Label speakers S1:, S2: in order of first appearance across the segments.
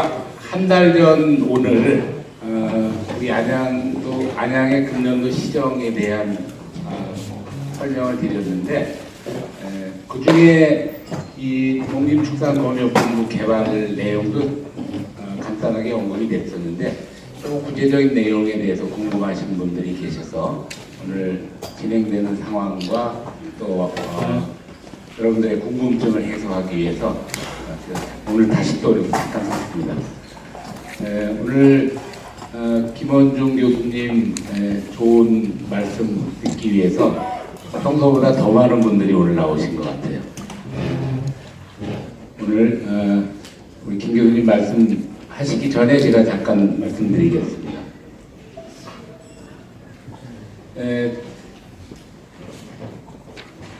S1: 한 달 전 오늘 어, 우리 안양도 안양의 금년도 시정에 대한 어, 설명을 드렸는데 그 중에 이 농림축산검역본부 개발 내용도 어, 간단하게 언급이 됐었는데 또 구체적인 내용에 대해서 궁금하신 분들이 계셔서 오늘 진행되는 상황과 또 어, 여러분들의 궁금증을 해소하기 위해서 어, 제가 오늘 다시 또 이렇게 섰습니다. 에, 오늘 어, 김원중 교수님 에, 좋은 말씀 듣기 위해서 평소보다 더 많은 분들이 오늘 나오신 것 같아요. 오늘 어, 우리 김 교수님 말씀 하시기 전에 제가 잠깐 말씀드리겠습니다. 에,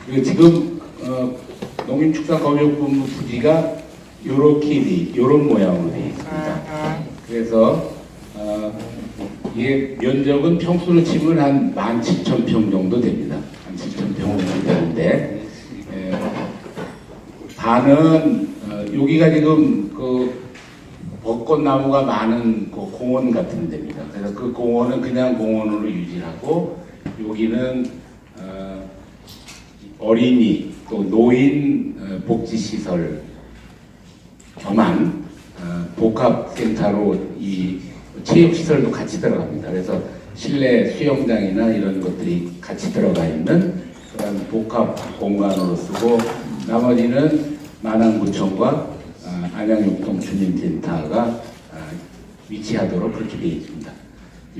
S1: 그 지금 어, 농림축산검역본부 부지가 요렇게 돼, 요런 모양으로 되어 있습니다. 그래서 어, 이게 면적은 평수로 치면 한 17,000평 정도 됩니다. 한 7,000평 정도 되는데 에, 반은 어, 여기가 지금 그 벚꽃나무가 많은 그 공원 같은 데입니다. 그래서 그 공원은 그냥 공원으로 유지하고 여기는 어, 어린이 또 노인 어, 복지시설 겸한 어, 복합센터로 이 체육시설도 같이 들어갑니다. 그래서 실내 수영장이나 이런 것들이 같이 들어가 있는 그런 복합 공간으로 쓰고 나머지는 만안구청과 어, 안양육동 주민센터가 어, 위치하도록 그렇게 되어 있습니다.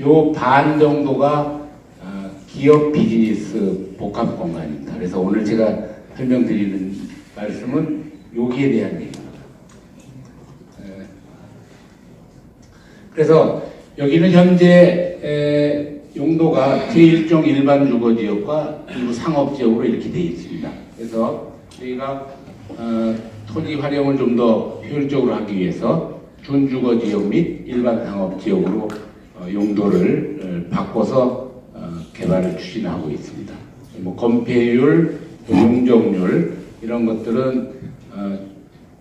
S1: 요 반 정도가 어, 기업 비즈니스 복합 공간입니다. 그래서 오늘 제가 설명드리는 말씀은 여기에 대한 얘기입니다. 그래서 여기는 현재 에, 용도가 제1종 일반 주거지역과 일부 상업지역으로 이렇게 되어 있습니다. 그래서 저희가 어, 토지 활용을 좀 더 효율적으로 하기 위해서 준주거지역 및 일반 상업지역으로 어, 용도를 어, 바꿔서 어, 개발을 추진하고 있습니다. 뭐 건폐율, 용적률 이런 것들은 어,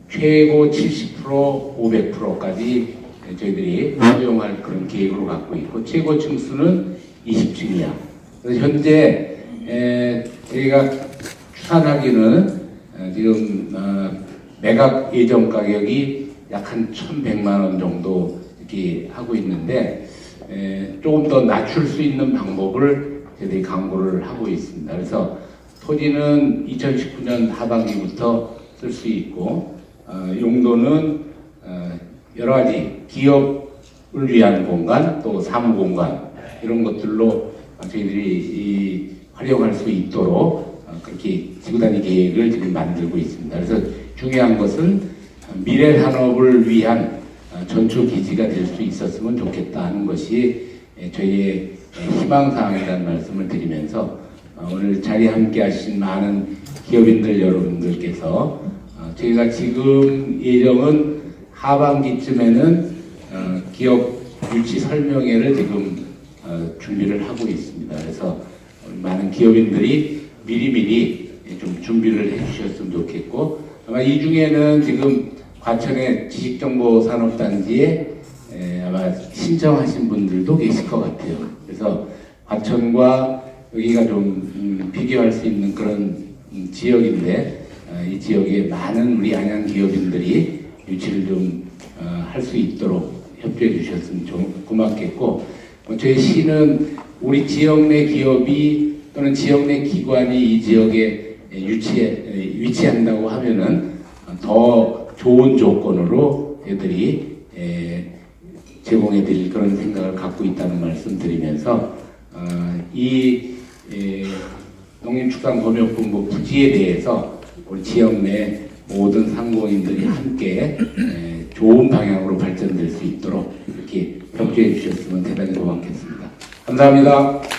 S1: 최고 70% 500%까지 저희들이 활용할 그런 계획으로 갖고 있고 최고 층 수는 20층이야. 그래서 현재 에, 저희가 추산하기는 어, 지금 어, 매각 예정 가격이 약 한 1,100만 원 정도 이렇게 하고 있는데 에, 조금 더 낮출 수 있는 방법을 저희들이 강구를 하고 있습니다. 그래서 토지는 2019년 하반기부터 쓸 수 있고 어, 용도는 어, 여러 가지 기업을 위한 공간 또 사무 공간 이런 것들로 저희들이 이 활용할 수 있도록 어, 그렇게 지구단위 계획을 지금 만들고 있습니다. 그래서 중요한 것은 미래 산업을 위한 어, 전초 기지가 될 수 있었으면 좋겠다 하는 것이 에, 저희의 에, 희망사항이라는 말씀을 드리면서 어, 오늘 자리에 함께 하신 많은 기업인들 여러분들께서 어, 저희가 지금 예정은 하반기쯤에는 어, 기업 유치 설명회를 지금 어, 준비를 하고 있습니다. 그래서 많은 기업인들이 미리미리 좀 준비를 해주셨으면 좋겠고 아마 이 중에는 지금 과천의 지식정보산업단지에 에, 아마 신청하신 분들도 계실 것 같아요. 그래서 과천과 여기가 좀 음, 비교할 수 있는 그런 음, 지역인데 어, 이 지역에 많은 우리 안양 기업인들이 유치를 좀 할수 있도록 협조해 주셨으면 좀 고맙겠고 어, 저희 시는 우리 지역 내 기업이 또는 지역 내 기관이 이 지역에 유치해 위치한다고 하면은 더 좋은 조건으로 애들이 에, 제공해 드릴 그런 생각을 갖고 있다는 말씀 드리면서 어, 이 에, 농림축산검역본부 부지에 대해서 우리 지역 내 모든 상공인들이 함께 에, 좋은 방향으로 발전될 수 있도록 이렇게 협조해 주셨으면 대단히 고맙겠습니다. 감사합니다.